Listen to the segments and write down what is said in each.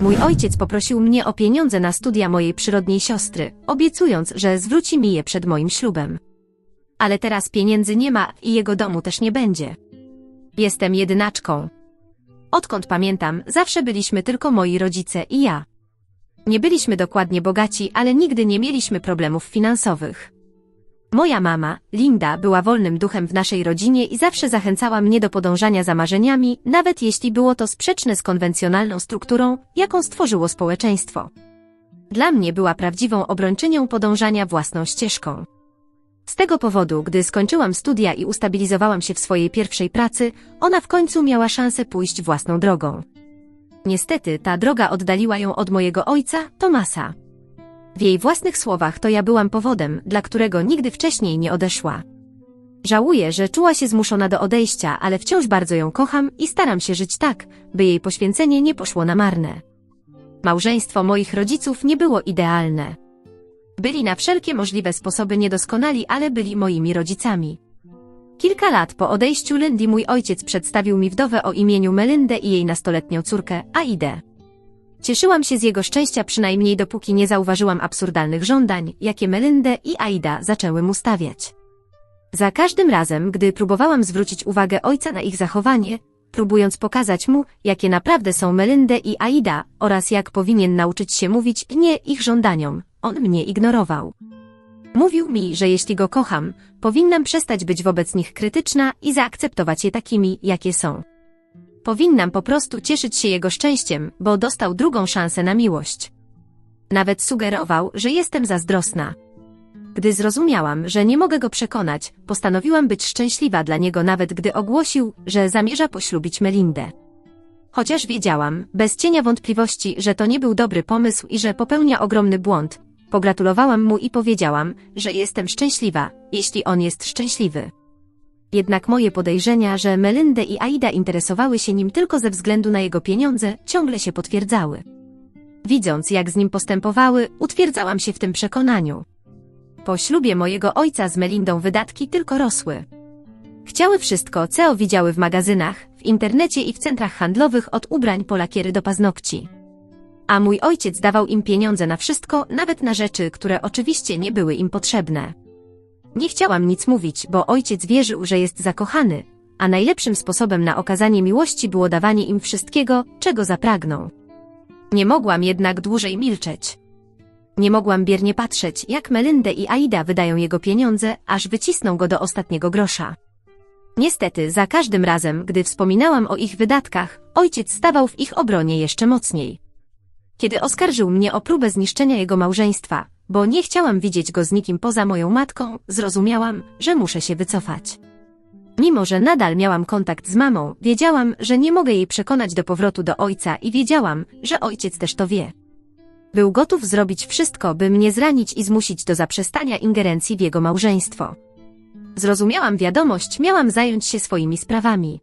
Mój ojciec poprosił mnie o pieniądze na studia mojej przyrodniej siostry, obiecując, że zwróci mi je przed moim ślubem. Ale teraz pieniędzy nie ma i jego domu też nie będzie. Jestem jedynaczką. Odkąd pamiętam, zawsze byliśmy tylko moi rodzice i ja. Nie byliśmy dokładnie bogaci, ale nigdy nie mieliśmy problemów finansowych. Moja mama, Linda, była wolnym duchem w naszej rodzinie i zawsze zachęcała mnie do podążania za marzeniami, nawet jeśli było to sprzeczne z konwencjonalną strukturą, jaką stworzyło społeczeństwo. Dla mnie była prawdziwą obrończynią podążania własną ścieżką. Z tego powodu, gdy skończyłam studia i ustabilizowałam się w swojej pierwszej pracy, ona w końcu miała szansę pójść własną drogą. Niestety, ta droga oddaliła ją od mojego ojca, Tomasa. W jej własnych słowach to ja byłam powodem, dla którego nigdy wcześniej nie odeszła. Żałuję, że czuła się zmuszona do odejścia, ale wciąż bardzo ją kocham i staram się żyć tak, by jej poświęcenie nie poszło na marne. Małżeństwo moich rodziców nie było idealne. Byli na wszelkie możliwe sposoby niedoskonali, ale byli moimi rodzicami. Kilka lat po odejściu Lindy mój ojciec przedstawił mi wdowę o imieniu Melyndę i jej nastoletnią córkę, Aidę. Cieszyłam się z jego szczęścia przynajmniej dopóki nie zauważyłam absurdalnych żądań, jakie Melyndę i Aida zaczęły mu stawiać. Za każdym razem, gdy próbowałam zwrócić uwagę ojca na ich zachowanie, próbując pokazać mu, jakie naprawdę są Melyndę i Aida oraz jak powinien nauczyć się mówić nie ich żądaniom, on mnie ignorował. Mówił mi, że jeśli go kocham, powinnam przestać być wobec nich krytyczna i zaakceptować je takimi, jakie są. Powinnam po prostu cieszyć się jego szczęściem, bo dostał drugą szansę na miłość. Nawet sugerował, że jestem zazdrosna. Gdy zrozumiałam, że nie mogę go przekonać, postanowiłam być szczęśliwa dla niego nawet gdy ogłosił, że zamierza poślubić Melindę. Chociaż wiedziałam, bez cienia wątpliwości, że to nie był dobry pomysł i że popełnia ogromny błąd, pogratulowałam mu i powiedziałam, że jestem szczęśliwa, jeśli on jest szczęśliwy. Jednak moje podejrzenia, że Melyndę i Aida interesowały się nim tylko ze względu na jego pieniądze, ciągle się potwierdzały. Widząc, jak z nim postępowały, utwierdzałam się w tym przekonaniu. Po ślubie mojego ojca z Melindą wydatki tylko rosły. Chciały wszystko, co widziały w magazynach, w internecie i w centrach handlowych od ubrań po lakiery do paznokci. A mój ojciec dawał im pieniądze na wszystko, nawet na rzeczy, które oczywiście nie były im potrzebne. Nie chciałam nic mówić, bo ojciec wierzył, że jest zakochany, a najlepszym sposobem na okazanie miłości było dawanie im wszystkiego, czego zapragną. Nie mogłam jednak dłużej milczeć. Nie mogłam biernie patrzeć, jak Melyndę i Aida wydają jego pieniądze, aż wycisną go do ostatniego grosza. Niestety, za każdym razem, gdy wspominałam o ich wydatkach, ojciec stawał w ich obronie jeszcze mocniej. Kiedy oskarżył mnie o próbę zniszczenia jego małżeństwa, bo nie chciałam widzieć go z nikim poza moją matką, zrozumiałam, że muszę się wycofać. Mimo, że nadal miałam kontakt z mamą, wiedziałam, że nie mogę jej przekonać do powrotu do ojca i wiedziałam, że ojciec też to wie. Był gotów zrobić wszystko, by mnie zranić i zmusić do zaprzestania ingerencji w jego małżeństwo. Zrozumiałam wiadomość, miałam zająć się swoimi sprawami.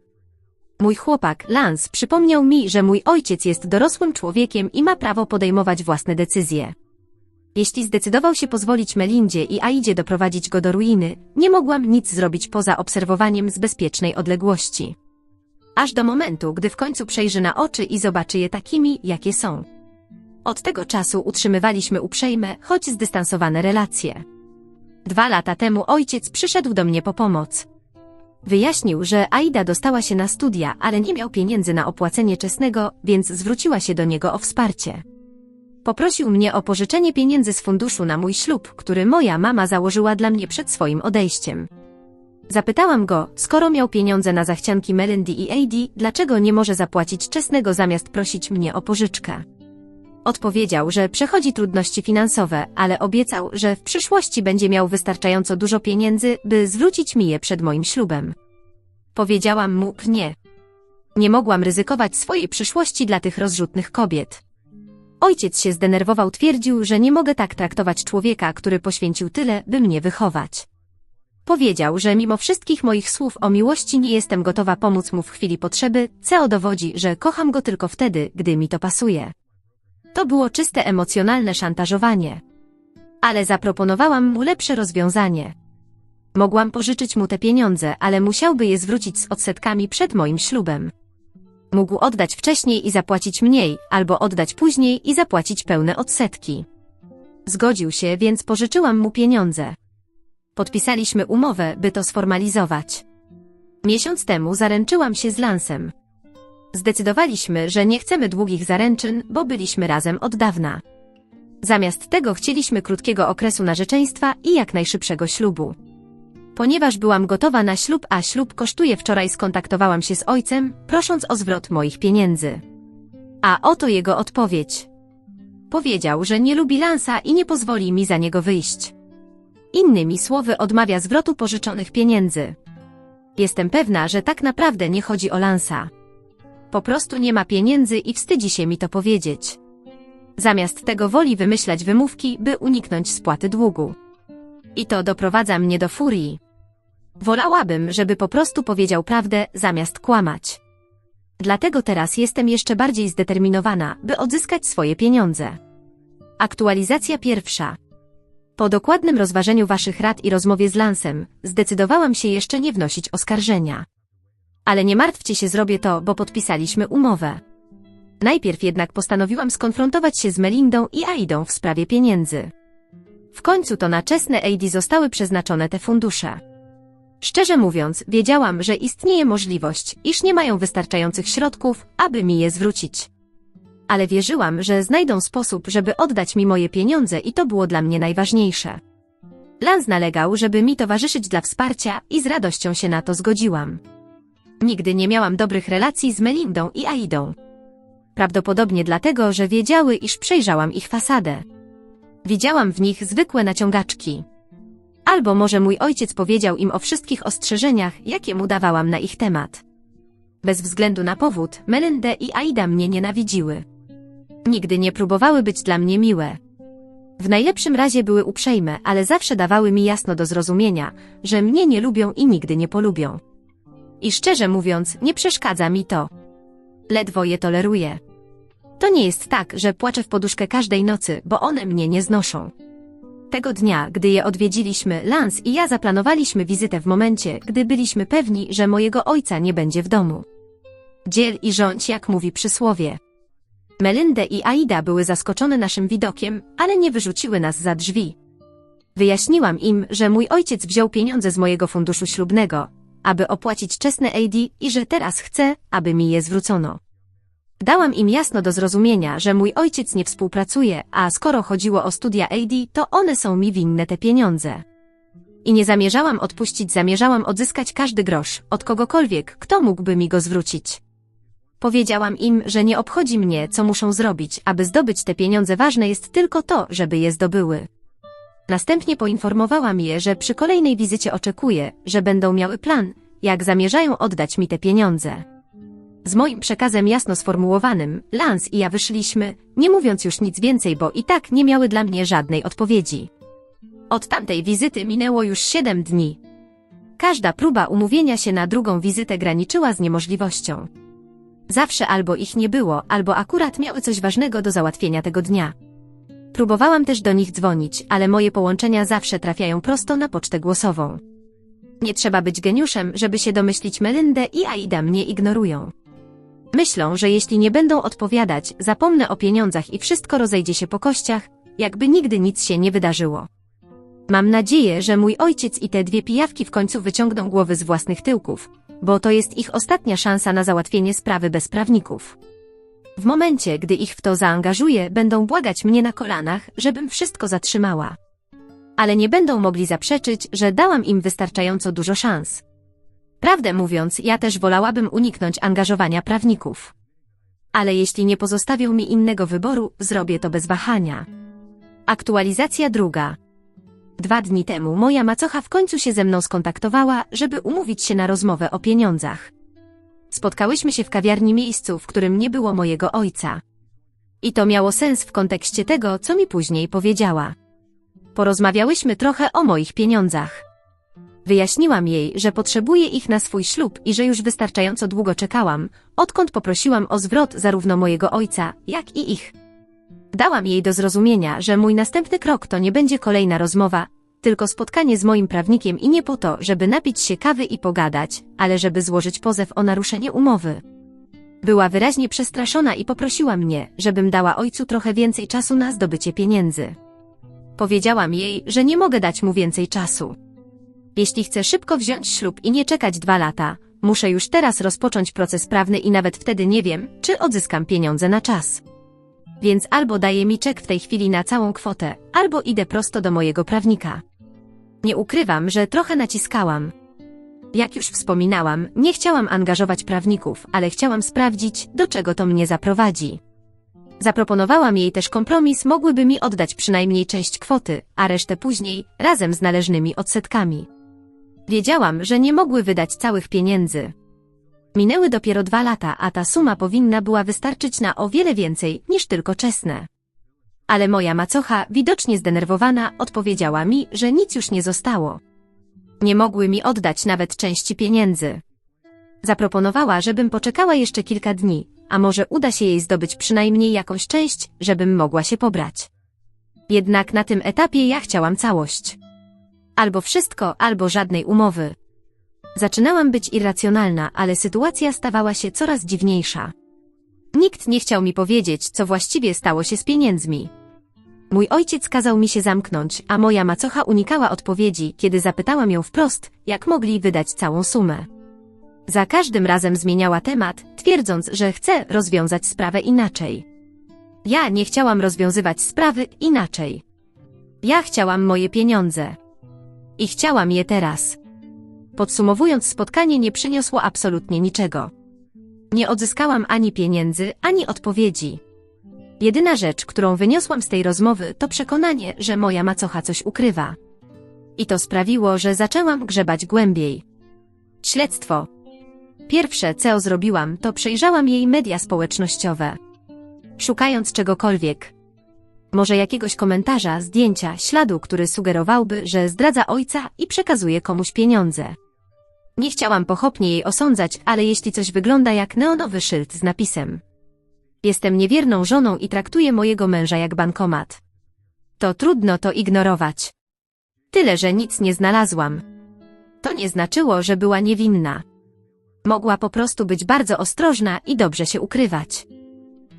Mój chłopak, Lance, przypomniał mi, że mój ojciec jest dorosłym człowiekiem i ma prawo podejmować własne decyzje. Jeśli zdecydował się pozwolić Melindzie i Aidzie doprowadzić go do ruiny, nie mogłam nic zrobić poza obserwowaniem z bezpiecznej odległości. Aż do momentu, gdy w końcu przejrzy na oczy i zobaczy je takimi, jakie są. Od tego czasu utrzymywaliśmy uprzejme, choć zdystansowane relacje. Dwa lata temu ojciec przyszedł do mnie po pomoc. Wyjaśnił, że Aida dostała się na studia, ale nie miał pieniędzy na opłacenie czesnego, więc zwróciła się do niego o wsparcie. Poprosił mnie o pożyczenie pieniędzy z funduszu na mój ślub, który moja mama założyła dla mnie przed swoim odejściem. Zapytałam go, skoro miał pieniądze na zachcianki Melindy i Adi, dlaczego nie może zapłacić czesnego zamiast prosić mnie o pożyczkę. Odpowiedział, że przechodzi trudności finansowe, ale obiecał, że w przyszłości będzie miał wystarczająco dużo pieniędzy, by zwrócić mi je przed moim ślubem. Powiedziałam mu nie. Nie mogłam ryzykować swojej przyszłości dla tych rozrzutnych kobiet. Ojciec się zdenerwował, twierdził, że nie mogę tak traktować człowieka, który poświęcił tyle, by mnie wychować. Powiedział, że mimo wszystkich moich słów o miłości nie jestem gotowa pomóc mu w chwili potrzeby, co dowodzi, że kocham go tylko wtedy, gdy mi to pasuje. To było czyste emocjonalne szantażowanie. Ale zaproponowałam mu lepsze rozwiązanie. Mogłam pożyczyć mu te pieniądze, ale musiałby je zwrócić z odsetkami przed moim ślubem. Mógł oddać wcześniej i zapłacić mniej, albo oddać później i zapłacić pełne odsetki. Zgodził się, więc pożyczyłam mu pieniądze. Podpisaliśmy umowę, by to sformalizować. Miesiąc temu zaręczyłam się z Lansem. Zdecydowaliśmy, że nie chcemy długich zaręczyn, bo byliśmy razem od dawna. Zamiast tego chcieliśmy krótkiego okresu narzeczeństwa i jak najszybszego ślubu. Ponieważ byłam gotowa na ślub, a ślub kosztuje, wczoraj skontaktowałam się z ojcem, prosząc o zwrot moich pieniędzy. A oto jego odpowiedź. Powiedział, że nie lubi Lansa i nie pozwoli mi za niego wyjść. Innymi słowy odmawia zwrotu pożyczonych pieniędzy. Jestem pewna, że tak naprawdę nie chodzi o Lansa. Po prostu nie ma pieniędzy i wstydzi się mi to powiedzieć. Zamiast tego woli wymyślać wymówki, by uniknąć spłaty długu. I to doprowadza mnie do furii. Wolałabym, żeby po prostu powiedział prawdę, zamiast kłamać. Dlatego teraz jestem jeszcze bardziej zdeterminowana, by odzyskać swoje pieniądze. Aktualizacja pierwsza. Po dokładnym rozważeniu Waszych rad i rozmowie z Lansem, zdecydowałam się jeszcze nie wnosić oskarżenia. Ale nie martwcie się, zrobię to, bo podpisaliśmy umowę. Najpierw jednak postanowiłam skonfrontować się z Melindą i Aidą w sprawie pieniędzy. W końcu to na czesne AD zostały przeznaczone te fundusze. Szczerze mówiąc, wiedziałam, że istnieje możliwość, iż nie mają wystarczających środków, aby mi je zwrócić. Ale wierzyłam, że znajdą sposób, żeby oddać mi moje pieniądze i to było dla mnie najważniejsze. Lans nalegał, żeby mi towarzyszyć dla wsparcia i z radością się na to zgodziłam. Nigdy nie miałam dobrych relacji z Melindą i Aidą. Prawdopodobnie dlatego, że wiedziały, iż przejrzałam ich fasadę. Widziałam w nich zwykłe naciągaczki. Albo może mój ojciec powiedział im o wszystkich ostrzeżeniach, jakie mu dawałam na ich temat. Bez względu na powód, Melindę i Aida mnie nienawidziły. Nigdy nie próbowały być dla mnie miłe. W najlepszym razie były uprzejme, ale zawsze dawały mi jasno do zrozumienia, że mnie nie lubią i nigdy nie polubią. I szczerze mówiąc, nie przeszkadza mi to. Ledwo je toleruję. To nie jest tak, że płaczę w poduszkę każdej nocy, bo one mnie nie znoszą. Tego dnia, gdy je odwiedziliśmy, Lance i ja zaplanowaliśmy wizytę w momencie, gdy byliśmy pewni, że mojego ojca nie będzie w domu. Dziel i rządź, jak mówi przysłowie. Melindę i Aida były zaskoczone naszym widokiem, ale nie wyrzuciły nas za drzwi. Wyjaśniłam im, że mój ojciec wziął pieniądze z mojego funduszu ślubnego, aby opłacić czesne AD i że teraz chce, aby mi je zwrócono. Dałam im jasno do zrozumienia, że mój ojciec nie współpracuje, a skoro chodziło o studia AD, to one są mi winne te pieniądze. I nie zamierzałam odpuścić, zamierzałam odzyskać każdy grosz, od kogokolwiek, kto mógłby mi go zwrócić. Powiedziałam im, że nie obchodzi mnie, co muszą zrobić, aby zdobyć te pieniądze. Ważne jest tylko to, żeby je zdobyły. Następnie poinformowałam je, że przy kolejnej wizycie oczekuję, że będą miały plan, jak zamierzają oddać mi te pieniądze. Z moim przekazem jasno sformułowanym, Lance i ja wyszliśmy, nie mówiąc już nic więcej, bo i tak nie miały dla mnie żadnej odpowiedzi. Od tamtej wizyty minęło już siedem dni. Każda próba umówienia się na drugą wizytę graniczyła z niemożliwością. Zawsze albo ich nie było, albo akurat miały coś ważnego do załatwienia tego dnia. Próbowałam też do nich dzwonić, ale moje połączenia zawsze trafiają prosto na pocztę głosową. Nie trzeba być geniuszem, żeby się domyślić Melindę i Aida mnie ignorują. Myślą, że jeśli nie będą odpowiadać, zapomnę o pieniądzach i wszystko rozejdzie się po kościach, jakby nigdy nic się nie wydarzyło. Mam nadzieję, że mój ojciec i te dwie pijawki w końcu wyciągną głowy z własnych tyłków, bo to jest ich ostatnia szansa na załatwienie sprawy bez prawników. W momencie, gdy ich w to zaangażuję, będą błagać mnie na kolanach, żebym wszystko zatrzymała. Ale nie będą mogli zaprzeczyć, że dałam im wystarczająco dużo szans. Prawdę mówiąc, ja też wolałabym uniknąć angażowania prawników. Ale jeśli nie pozostawią mi innego wyboru, zrobię to bez wahania. Aktualizacja druga. Dwa dni temu moja macocha w końcu się ze mną skontaktowała, żeby umówić się na rozmowę o pieniądzach. Spotkałyśmy się w kawiarni miejscu, w którym nie było mojego ojca. I to miało sens w kontekście tego, co mi później powiedziała. Porozmawiałyśmy trochę o moich pieniądzach. Wyjaśniłam jej, że potrzebuję ich na swój ślub i że już wystarczająco długo czekałam, odkąd poprosiłam o zwrot zarówno mojego ojca, jak i ich. Dałam jej do zrozumienia, że mój następny krok to nie będzie kolejna rozmowa, tylko spotkanie z moim prawnikiem i nie po to, żeby napić się kawy i pogadać, ale żeby złożyć pozew o naruszenie umowy. Była wyraźnie przestraszona i poprosiła mnie, żebym dała ojcu trochę więcej czasu na zdobycie pieniędzy. Powiedziałam jej, że nie mogę dać mu więcej czasu. Jeśli chcę szybko wziąć ślub i nie czekać dwa lata, muszę już teraz rozpocząć proces prawny i nawet wtedy nie wiem, czy odzyskam pieniądze na czas. Więc albo daje mi czek w tej chwili na całą kwotę, albo idę prosto do mojego prawnika. Nie ukrywam, że trochę naciskałam. Jak już wspominałam, nie chciałam angażować prawników, ale chciałam sprawdzić, do czego to mnie zaprowadzi. Zaproponowałam jej też kompromis, mogłyby mi oddać przynajmniej część kwoty, a resztę później, razem z należnymi odsetkami. Wiedziałam, że nie mogły wydać całych pieniędzy. Minęły dopiero dwa lata, a ta suma powinna była wystarczyć na o wiele więcej niż tylko czesne. Ale moja macocha, widocznie zdenerwowana, odpowiedziała mi, że nic już nie zostało. Nie mogły mi oddać nawet części pieniędzy. Zaproponowała, żebym poczekała jeszcze kilka dni, a może uda się jej zdobyć przynajmniej jakąś część, żebym mogła się pobrać. Jednak na tym etapie ja chciałam całość. Albo wszystko, albo żadnej umowy. Zaczynałam być irracjonalna, ale sytuacja stawała się coraz dziwniejsza. Nikt nie chciał mi powiedzieć, co właściwie stało się z pieniędzmi. Mój ojciec kazał mi się zamknąć, a moja macocha unikała odpowiedzi, kiedy zapytałam ją wprost, jak mogli wydać całą sumę. Za każdym razem zmieniała temat, twierdząc, że chce rozwiązać sprawę inaczej. Ja nie chciałam rozwiązywać sprawy inaczej. Ja chciałam moje pieniądze. I chciałam je teraz. Podsumowując, spotkanie nie przyniosło absolutnie niczego. Nie odzyskałam ani pieniędzy, ani odpowiedzi. Jedyna rzecz, którą wyniosłam z tej rozmowy, to przekonanie, że moja macocha coś ukrywa. I to sprawiło, że zaczęłam grzebać głębiej. Śledztwo. Pierwsze, co zrobiłam, to przejrzałam jej media społecznościowe. Szukając czegokolwiek. Może jakiegoś komentarza, zdjęcia, śladu, który sugerowałby, że zdradza ojca i przekazuje komuś pieniądze. Nie chciałam pochopnie jej osądzać, ale jeśli coś wygląda jak neonowy szyld z napisem Jestem niewierną żoną i traktuję mojego męża jak bankomat. To trudno to ignorować. Tyle, że nic nie znalazłam. To nie znaczyło, że była niewinna. Mogła po prostu być bardzo ostrożna i dobrze się ukrywać.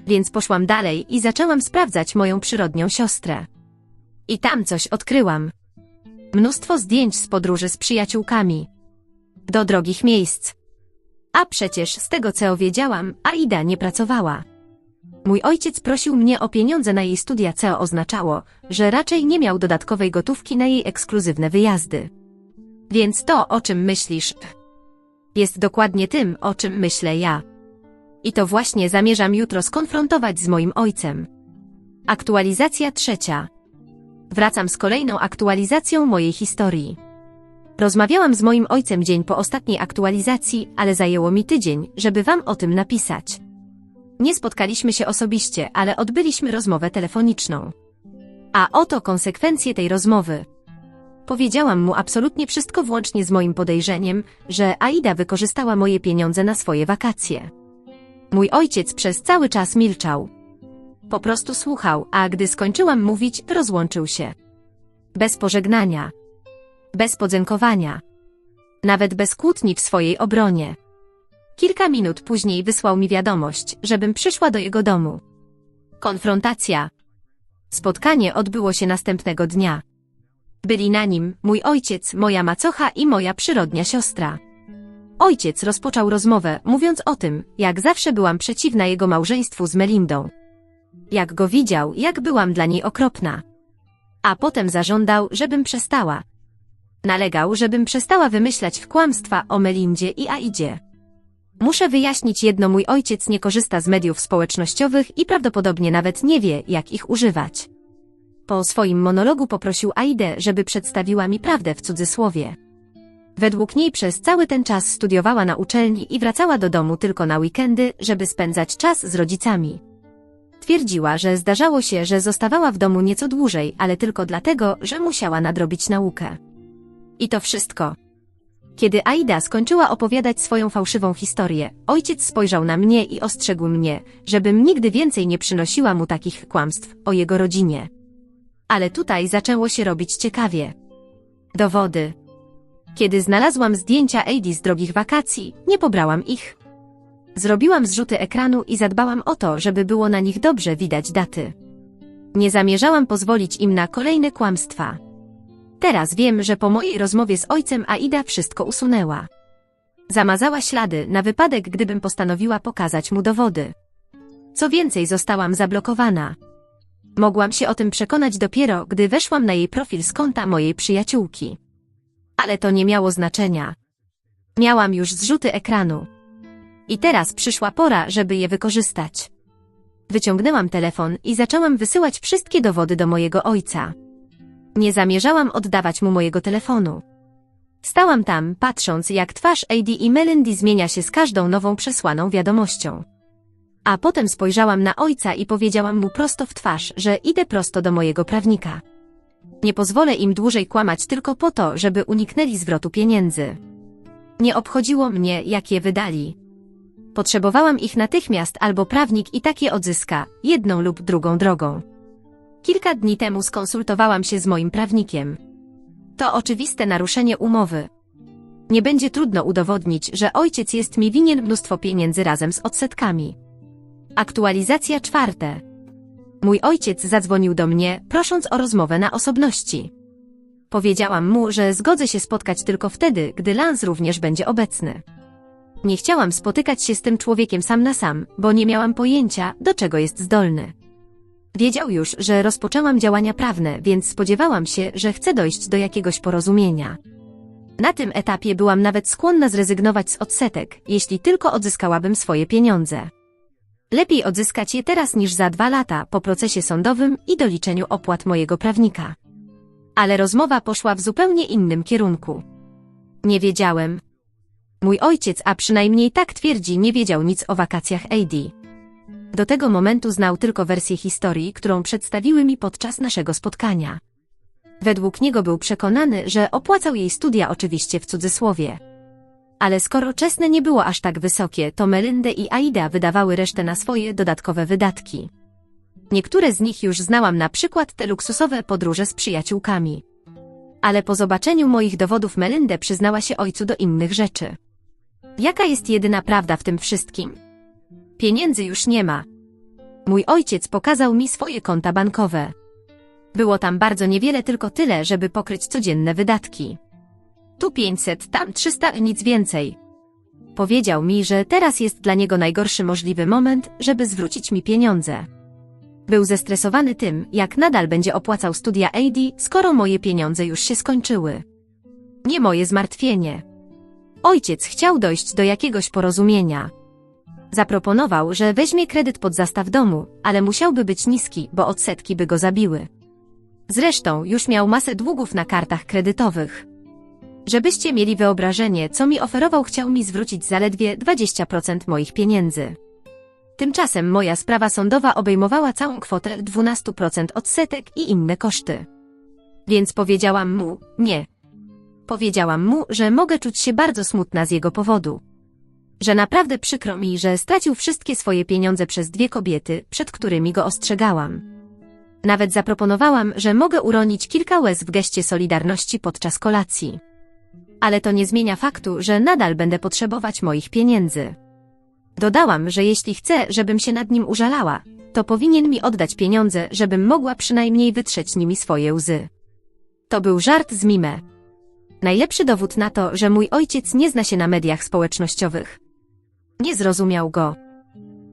Więc poszłam dalej i zaczęłam sprawdzać moją przyrodnią siostrę. I tam coś odkryłam. Mnóstwo zdjęć z podróży z przyjaciółkami. Do drogich miejsc. A przecież z tego co wiedziałam, Aida nie pracowała. Mój ojciec prosił mnie o pieniądze na jej studia, co oznaczało, że raczej nie miał dodatkowej gotówki na jej ekskluzywne wyjazdy. Więc to, o czym myślisz, jest dokładnie tym, o czym myślę ja. I to właśnie zamierzam jutro skonfrontować z moim ojcem. Aktualizacja trzecia. Wracam z kolejną aktualizacją mojej historii. Rozmawiałam z moim ojcem dzień po ostatniej aktualizacji, ale zajęło mi tydzień, żeby wam o tym napisać. Nie spotkaliśmy się osobiście, ale odbyliśmy rozmowę telefoniczną. A oto konsekwencje tej rozmowy. Powiedziałam mu absolutnie wszystko włącznie z moim podejrzeniem, że Aida wykorzystała moje pieniądze na swoje wakacje. Mój ojciec przez cały czas milczał. Po prostu słuchał, a gdy skończyłam mówić, rozłączył się. Bez pożegnania. Bez podziękowania. Nawet bez kłótni w swojej obronie. Kilka minut później wysłał mi wiadomość, żebym przyszła do jego domu. Konfrontacja. Spotkanie odbyło się następnego dnia. Byli na nim mój ojciec, moja macocha i moja przyrodnia siostra. Ojciec rozpoczął rozmowę, mówiąc o tym, jak zawsze byłam przeciwna jego małżeństwu z Melindą. Jak go widział, jak byłam dla niej okropna. A potem zażądał, żebym przestała. Nalegał, żebym przestała wymyślać kłamstwa o Melindzie i Aidzie. Muszę wyjaśnić jedno, mój ojciec nie korzysta z mediów społecznościowych i prawdopodobnie nawet nie wie, jak ich używać. Po swoim monologu poprosił Aidę, żeby przedstawiła mi prawdę w cudzysłowie. Według niej przez cały ten czas studiowała na uczelni i wracała do domu tylko na weekendy, żeby spędzać czas z rodzicami. Twierdziła, że zdarzało się, że zostawała w domu nieco dłużej, ale tylko dlatego, że musiała nadrobić naukę. I to wszystko. Kiedy Aida skończyła opowiadać swoją fałszywą historię, ojciec spojrzał na mnie i ostrzegł mnie, żebym nigdy więcej nie przynosiła mu takich kłamstw o jego rodzinie. Ale tutaj zaczęło się robić ciekawie. Dowody. Kiedy znalazłam zdjęcia Eidi z drogich wakacji, nie pobrałam ich. Zrobiłam zrzuty ekranu i zadbałam o to, żeby było na nich dobrze widać daty. Nie zamierzałam pozwolić im na kolejne kłamstwa. Teraz wiem, że po mojej rozmowie z ojcem Aida wszystko usunęła. Zamazała ślady na wypadek, gdybym postanowiła pokazać mu dowody. Co więcej, zostałam zablokowana. Mogłam się o tym przekonać dopiero, gdy weszłam na jej profil z konta mojej przyjaciółki. Ale to nie miało znaczenia. Miałam już zrzuty ekranu. I teraz przyszła pora, żeby je wykorzystać. Wyciągnęłam telefon i zaczęłam wysyłać wszystkie dowody do mojego ojca. Nie zamierzałam oddawać mu mojego telefonu. Stałam tam, patrząc, jak twarz AD i Melindy zmienia się z każdą nową przesłaną wiadomością. A potem spojrzałam na ojca i powiedziałam mu prosto w twarz, że idę prosto do mojego prawnika. Nie pozwolę im dłużej kłamać tylko po to, żeby uniknęli zwrotu pieniędzy. Nie obchodziło mnie, jak je wydali. Potrzebowałam ich natychmiast albo prawnik i takie odzyska, jedną lub drugą drogą. Kilka dni temu skonsultowałam się z moim prawnikiem. To oczywiste naruszenie umowy. Nie będzie trudno udowodnić, że ojciec jest mi winien mnóstwo pieniędzy razem z odsetkami. Aktualizacja czwarte. Mój ojciec zadzwonił do mnie, prosząc o rozmowę na osobności. Powiedziałam mu, że zgodzę się spotkać tylko wtedy, gdy Lance również będzie obecny. Nie chciałam spotykać się z tym człowiekiem sam na sam, bo nie miałam pojęcia, do czego jest zdolny. Wiedział już, że rozpoczęłam działania prawne, więc spodziewałam się, że chcę dojść do jakiegoś porozumienia. Na tym etapie byłam nawet skłonna zrezygnować z odsetek, jeśli tylko odzyskałabym swoje pieniądze. Lepiej odzyskać je teraz niż za dwa lata po procesie sądowym i doliczeniu opłat mojego prawnika. Ale rozmowa poszła w zupełnie innym kierunku. Nie wiedziałem. Mój ojciec, a przynajmniej tak twierdzi, nie wiedział nic o wakacjach AD. Do tego momentu znał tylko wersję historii, którą przedstawiły mi podczas naszego spotkania. Według niego był przekonany, że opłacał jej studia oczywiście w cudzysłowie. Ale skoro czesne nie było aż tak wysokie, to Melindę i Aida wydawały resztę na swoje dodatkowe wydatki. Niektóre z nich już znałam, na przykład te luksusowe podróże z przyjaciółkami. Ale po zobaczeniu moich dowodów Melyndę przyznała się ojcu do innych rzeczy. Jaka jest jedyna prawda w tym wszystkim? Pieniędzy już nie ma. Mój ojciec pokazał mi swoje konta bankowe. Było tam bardzo niewiele, tylko tyle, żeby pokryć codzienne wydatki. Tu 500, tam 300, nic więcej. Powiedział mi, że teraz jest dla niego najgorszy możliwy moment, żeby zwrócić mi pieniądze. Był zestresowany tym, jak nadal będzie opłacał studia AD, skoro moje pieniądze już się skończyły. Nie moje zmartwienie. Ojciec chciał dojść do jakiegoś porozumienia. Zaproponował, że weźmie kredyt pod zastaw domu, ale musiałby być niski, bo odsetki by go zabiły. Zresztą już miał masę długów na kartach kredytowych. Żebyście mieli wyobrażenie, co mi oferował, chciał mi zwrócić zaledwie 20% moich pieniędzy. Tymczasem moja sprawa sądowa obejmowała całą kwotę 12% odsetek i inne koszty. Więc powiedziałam mu, nie. Powiedziałam mu, że mogę czuć się bardzo smutna z jego powodu. Że naprawdę przykro mi, że stracił wszystkie swoje pieniądze przez dwie kobiety, przed którymi go ostrzegałam. Nawet zaproponowałam, że mogę uronić kilka łez w geście solidarności podczas kolacji. Ale to nie zmienia faktu, że nadal będę potrzebować moich pieniędzy. Dodałam, że jeśli chce, żebym się nad nim użalała, to powinien mi oddać pieniądze, żebym mogła przynajmniej wytrzeć nimi swoje łzy. To był żart z Mime. Najlepszy dowód na to, że mój ojciec nie zna się na mediach społecznościowych. Nie zrozumiał go.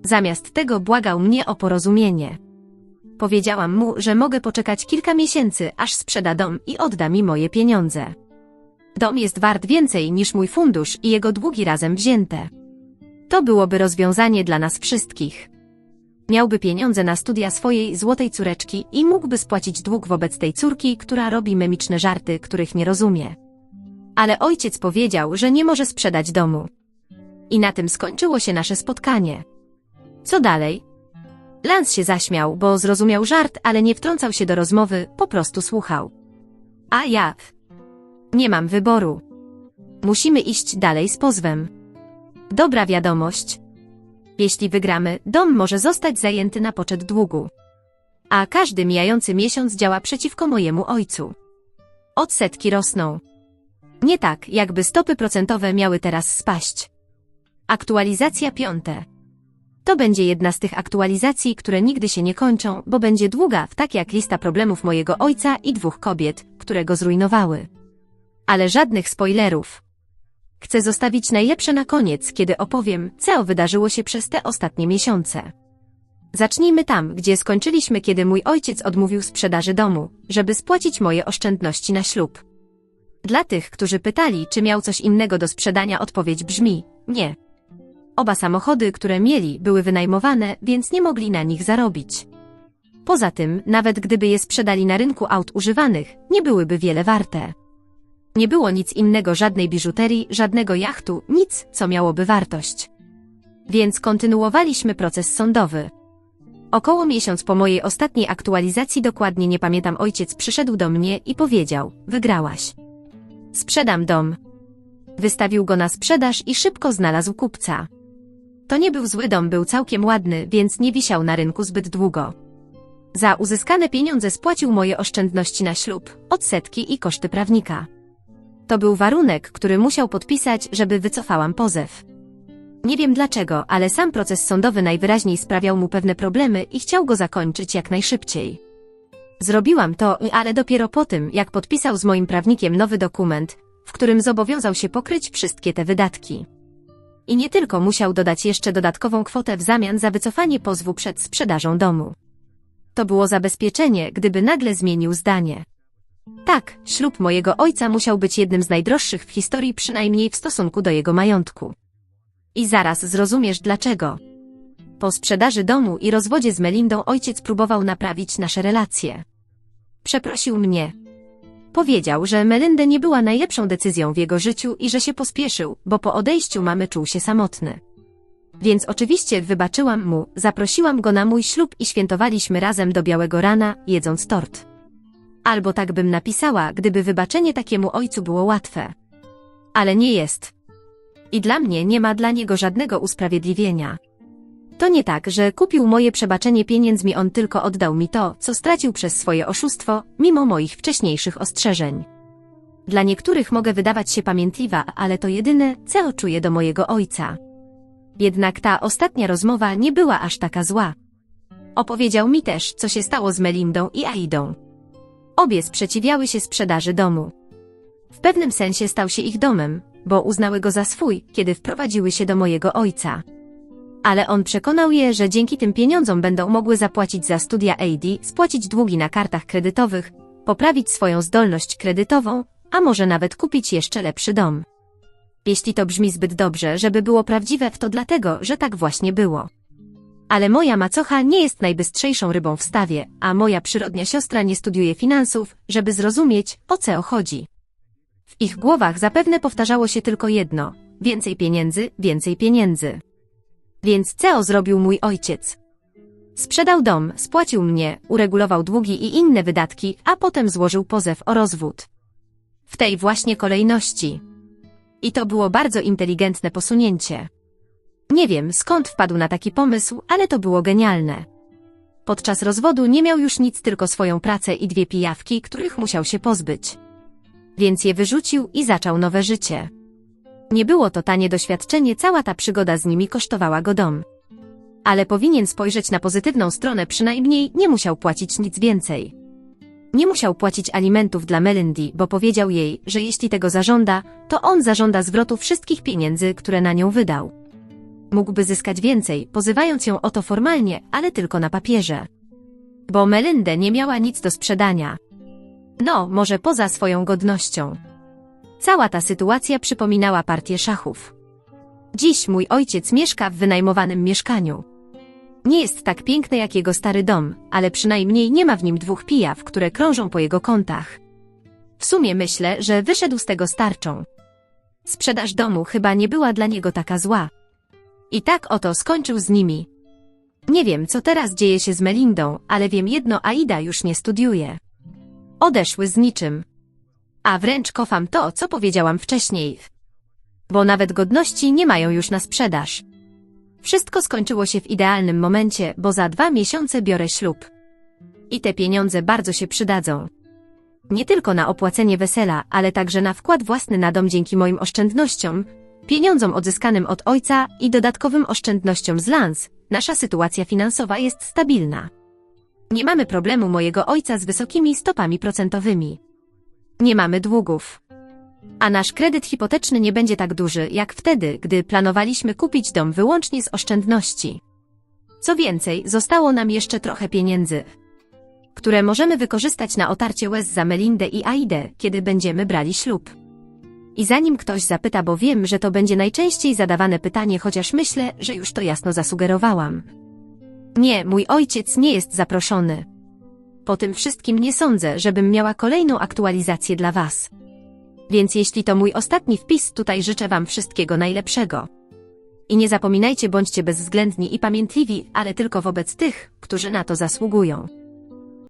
Zamiast tego błagał mnie o porozumienie. Powiedziałam mu, że mogę poczekać kilka miesięcy, aż sprzeda dom i odda mi moje pieniądze. Dom jest wart więcej niż mój fundusz i jego długi razem wzięte. To byłoby rozwiązanie dla nas wszystkich. Miałby pieniądze na studia swojej złotej córeczki i mógłby spłacić dług wobec tej córki, która robi memiczne żarty, których nie rozumie. Ale ojciec powiedział, że nie może sprzedać domu. I na tym skończyło się nasze spotkanie. Co dalej? Lance się zaśmiał, bo zrozumiał żart, ale nie wtrącał się do rozmowy, po prostu słuchał. A ja... Nie mam wyboru. Musimy iść dalej z pozwem. Dobra wiadomość. Jeśli wygramy, dom może zostać zajęty na poczet długu. A każdy mijający miesiąc działa przeciwko mojemu ojcu. Odsetki rosną. Nie tak, jakby stopy procentowe miały teraz spaść. Aktualizacja piąte. To będzie jedna z tych aktualizacji, które nigdy się nie kończą, bo będzie długa, tak jak lista problemów mojego ojca i dwóch kobiet, które go zrujnowały. Ale żadnych spoilerów. Chcę zostawić najlepsze na koniec, kiedy opowiem, co wydarzyło się przez te ostatnie miesiące. Zacznijmy tam, gdzie skończyliśmy, kiedy mój ojciec odmówił sprzedaży domu, żeby spłacić moje oszczędności na ślub. Dla tych, którzy pytali, czy miał coś innego do sprzedania, odpowiedź brzmi: nie. Oba samochody, które mieli, były wynajmowane, więc nie mogli na nich zarobić. Poza tym, nawet gdyby je sprzedali na rynku aut używanych, nie byłyby wiele warte. Nie było nic innego, żadnej biżuterii, żadnego jachtu, nic, co miałoby wartość. Więc kontynuowaliśmy proces sądowy. Około miesiąc po mojej ostatniej aktualizacji, dokładnie nie pamiętam, ojciec przyszedł do mnie i powiedział: Wygrałaś. Sprzedam dom. Wystawił go na sprzedaż i szybko znalazł kupca. To nie był zły dom, był całkiem ładny, więc nie wisiał na rynku zbyt długo. Za uzyskane pieniądze spłacił moje oszczędności na ślub, odsetki i koszty prawnika. To był warunek, który musiał podpisać, żeby wycofałam pozew. Nie wiem dlaczego, ale sam proces sądowy najwyraźniej sprawiał mu pewne problemy i chciał go zakończyć jak najszybciej. Zrobiłam to, ale dopiero po tym, jak podpisał z moim prawnikiem nowy dokument, w którym zobowiązał się pokryć wszystkie te wydatki. I nie tylko musiał dodać jeszcze dodatkową kwotę w zamian za wycofanie pozwu przed sprzedażą domu. To było zabezpieczenie, gdyby nagle zmienił zdanie. Tak, ślub mojego ojca musiał być jednym z najdroższych w historii, przynajmniej w stosunku do jego majątku. I zaraz zrozumiesz dlaczego. Po sprzedaży domu i rozwodzie z Melindą ojciec próbował naprawić nasze relacje. Przeprosił mnie. Powiedział, że Melinda nie była najlepszą decyzją w jego życiu i że się pospieszył, bo po odejściu mamy czuł się samotny. Więc oczywiście wybaczyłam mu, zaprosiłam go na mój ślub i świętowaliśmy razem do białego rana, jedząc tort. Albo tak bym napisała, gdyby wybaczenie takiemu ojcu było łatwe. Ale nie jest. I dla mnie nie ma dla niego żadnego usprawiedliwienia. To nie tak, że kupił moje przebaczenie pieniędzmi, on tylko oddał mi to, co stracił przez swoje oszustwo, mimo moich wcześniejszych ostrzeżeń. Dla niektórych mogę wydawać się pamiętliwa, ale to jedyne, co czuję do mojego ojca. Jednak ta ostatnia rozmowa nie była aż taka zła. Opowiedział mi też, co się stało z Melindą i Aidą. Obie sprzeciwiały się sprzedaży domu. W pewnym sensie stał się ich domem, bo uznały go za swój, kiedy wprowadziły się do mojego ojca. Ale on przekonał je, że dzięki tym pieniądzom będą mogły zapłacić za studia AD, spłacić długi na kartach kredytowych, poprawić swoją zdolność kredytową, a może nawet kupić jeszcze lepszy dom. Jeśli to brzmi zbyt dobrze, żeby było prawdziwe, to dlatego, że tak właśnie było. Ale moja macocha nie jest najbystrzejszą rybą w stawie, a moja przyrodnia siostra nie studiuje finansów, żeby zrozumieć, o co chodzi. W ich głowach zapewne powtarzało się tylko jedno: więcej pieniędzy, więcej pieniędzy. Więc co zrobił mój ojciec? Sprzedał dom, spłacił mnie, uregulował długi i inne wydatki, a potem złożył pozew o rozwód. W tej właśnie kolejności. I to było bardzo inteligentne posunięcie. Nie wiem, skąd wpadł na taki pomysł, ale to było genialne. Podczas rozwodu nie miał już nic, tylko swoją pracę i dwie pijawki, których musiał się pozbyć. Więc je wyrzucił i zaczął nowe życie. Nie było to tanie doświadczenie, cała ta przygoda z nimi kosztowała go dom. Ale powinien spojrzeć na pozytywną stronę, przynajmniej nie musiał płacić nic więcej. Nie musiał płacić alimentów dla Melindy, bo powiedział jej, że jeśli tego zażąda, to on zażąda zwrotu wszystkich pieniędzy, które na nią wydał. Mógłby zyskać więcej, pozywając ją o to formalnie, ale tylko na papierze. Bo Melindę nie miała nic do sprzedania. No, może poza swoją godnością. Cała ta sytuacja przypominała partię szachów. Dziś mój ojciec mieszka w wynajmowanym mieszkaniu. Nie jest tak piękny jak jego stary dom, ale przynajmniej nie ma w nim dwóch pijaw, które krążą po jego kątach. W sumie myślę, że wyszedł z tego starczą. Sprzedaż domu chyba nie była dla niego taka zła. I tak oto skończył z nimi. Nie wiem, co teraz dzieje się z Melindą, ale wiem jedno, Aida już nie studiuje. Odeszły z niczym. A wręcz kofam to, co powiedziałam wcześniej. Bo nawet godności nie mają już na sprzedaż. Wszystko skończyło się w idealnym momencie, bo za dwa miesiące biorę ślub. I te pieniądze bardzo się przydadzą. Nie tylko na opłacenie wesela, ale także na wkład własny na dom dzięki moim oszczędnościom. Pieniądzom odzyskanym od ojca i dodatkowym oszczędnościom z Lans, nasza sytuacja finansowa jest stabilna. Nie mamy problemu mojego ojca z wysokimi stopami procentowymi. Nie mamy długów. A nasz kredyt hipoteczny nie będzie tak duży, jak wtedy, gdy planowaliśmy kupić dom wyłącznie z oszczędności. Co więcej, zostało nam jeszcze trochę pieniędzy, które możemy wykorzystać na otarcie łez za Melindę i Aidę, kiedy będziemy brali ślub. I zanim ktoś zapyta, bo wiem, że to będzie najczęściej zadawane pytanie, chociaż myślę, że już to jasno zasugerowałam. Nie, mój ojciec nie jest zaproszony. Po tym wszystkim nie sądzę, żebym miała kolejną aktualizację dla Was. Więc jeśli to mój ostatni wpis, tutaj życzę Wam wszystkiego najlepszego. I nie zapominajcie, bądźcie bezwzględni i pamiętliwi, ale tylko wobec tych, którzy na to zasługują.